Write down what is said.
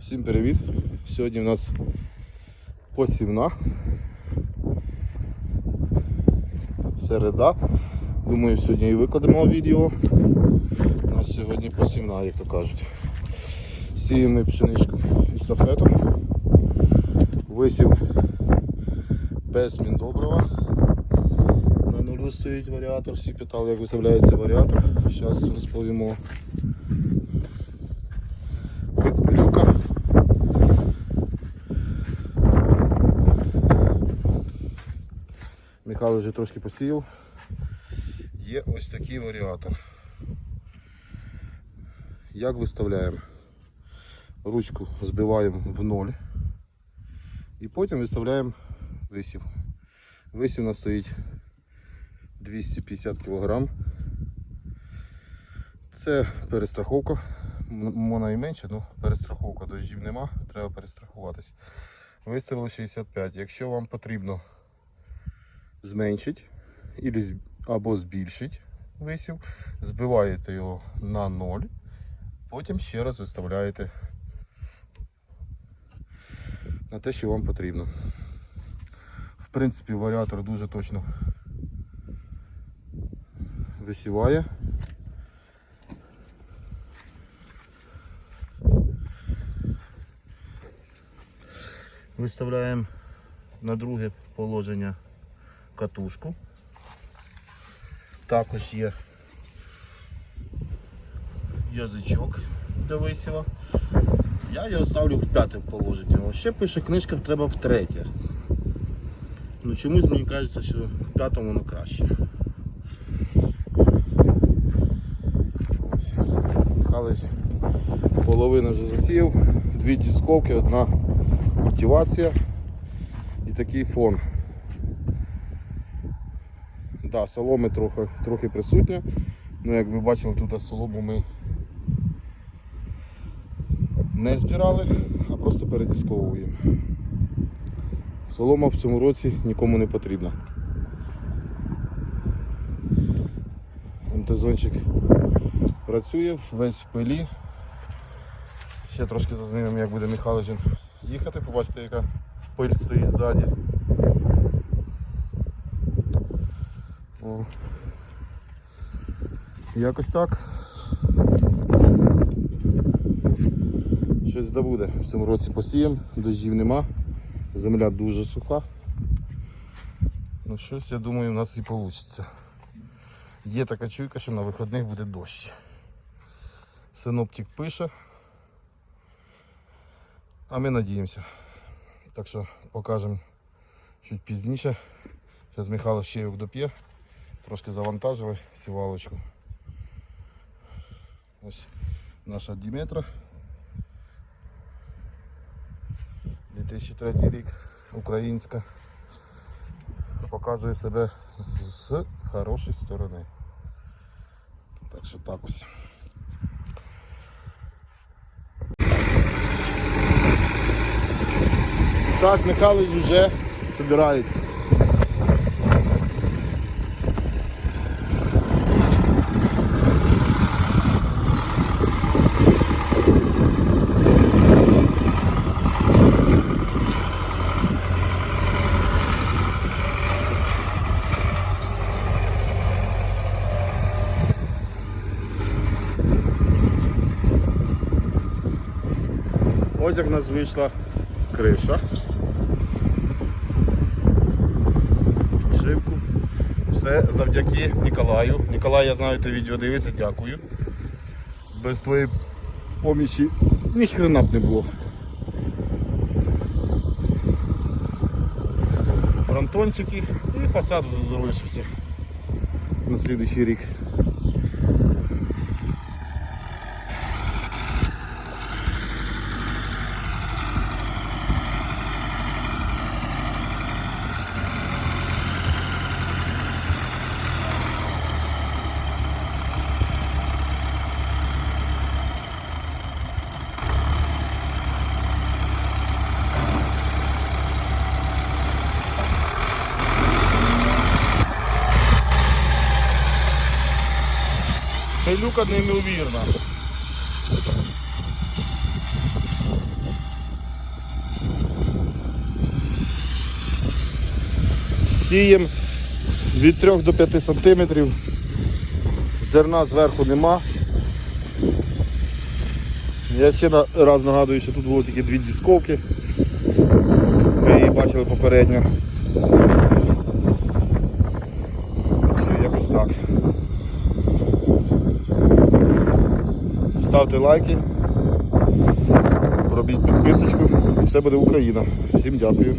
Всім привіт! Сьогодні у нас посівна. Середа. Думаю, сьогодні і викладемо відео. У нас сьогодні посівна, як то кажуть. Сіємо пшеничку естафету. Висів без міндобрива. На нулю стоїть варіатор. Всі питали, як виставляється варіатор. Зараз розповімо. Пилюка. Михайло вже трошки посіяв. Є ось такий варіатор. Як виставляємо? Ручку збиваємо в ноль і потім виставляємо висів. Висів у нас стоїть 250 кг. Це перестраховка. Можна і менше, але перестраховка дощів нема, треба перестрахуватись. Виставили 65. Якщо вам потрібно зменшити ілі з- або збільшити висів, збиваєте його на 0, потім ще раз виставляєте на те, що вам потрібно. В принципі, варіатор дуже точно висіває. Виставляємо на друге положення катушку. Також є язичок для висіва. Я його ставлю в п'яте положення. О, Ще пише книжка, треба в третє. Ну чомусь мені кажеться, що в п'ятому воно краще. Ось. Михайлович половину вже засів, дві дисковки, одна культивація і такий фон. Да, соломи трохи, трохи присутня. Ну, як ви бачили, тут солому ми не збирали, а просто передісковуємо. Солома в цьому році нікому не потрібна. МТЗончик працює, весь в пилі. Ще трошки зазнімемо, як буде Михайлович їхати, побачите, яка пиль стоїть ззаді. О. Якось так. Щось да буде. В цьому році посіємо, дощів нема, земля дуже суха. Ну щось, я думаю, у нас і вийде. Є така чуйка, що на вихідних буде дощ. Синоптик пише. А ми надіємося. Так що покажемо чуть пізніше. Зараз Михайло ще доп'є. Трошки завантажили сівалочку. Ось наша Діметра. 2003 рік, українська. Показує себе з хорошої сторони. Так що так ось. Так, Михайлович вже збирається. Ось як в нас вийшла криша. Підшивку. Все завдяки Ніколаю. Ніколай, я знаю, ти відео дивишся, дякую. Без твоєї помічі ніхрена б не було. Фронтончики і фасад залишився на слідуючий рік. Пилюка неймовірна. Сієм від 3 до 5 сантиметрів. Зерна зверху нема. Я ще раз нагадую, що тут було тільки дві дісковки. Ви її бачили попередньо. Ставте лайки, робіть підписочку і все буде Україна. Всім дякую.